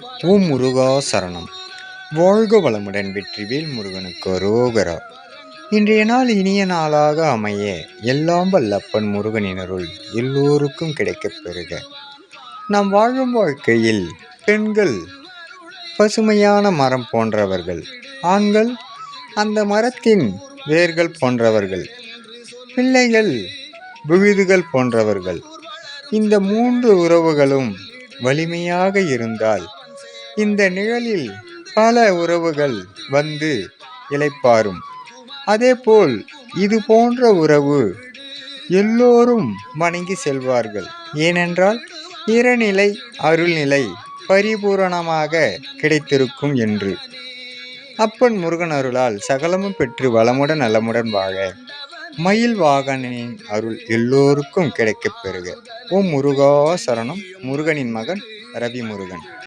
ஓ முருகா சரணம் வாழ்க வளமுடன் வெற்றிவேல் முருகனுக்கு ரோகரா இன்றைய நாள் இனிய நாளாக அமைய எல்லாம் வல்லப்பன் முருகனினருள் எல்லோருக்கும் கிடைக்கப் பெறுக. நாம் வாழும் வாழ்க்கையில் பெண்கள் பசுமையான மரம் போன்றவர்கள் ஆண்கள் அந்த மரத்தின் வேர்கள் போன்றவர்கள் பிள்ளைகள் விழுதுகள் போன்றவர்கள் இந்த மூன்று உறவுகளும் வலிமையாக இருந்தால் இந்த நிழலில் பல உறவுகள் வந்து இளைப்பாரும் அதேபோல் இது போன்ற உறவு எல்லோரும் வணங்கி செல்வார்கள். ஏனென்றால் இறநிலை அருள்நிலை பரிபூரணமாக கிடைத்திருக்கும் என்று. அப்பன் முருகன் அருளால் சகலமும் பெற்று வளமுடன் நலமுடன் வாழ மயில் வாகனின் அருள் எல்லோருக்கும் கிடைக்கப் பெறுக. ஓம் முருகா சரணம். முருகனின் மகன் ரவி முருகன்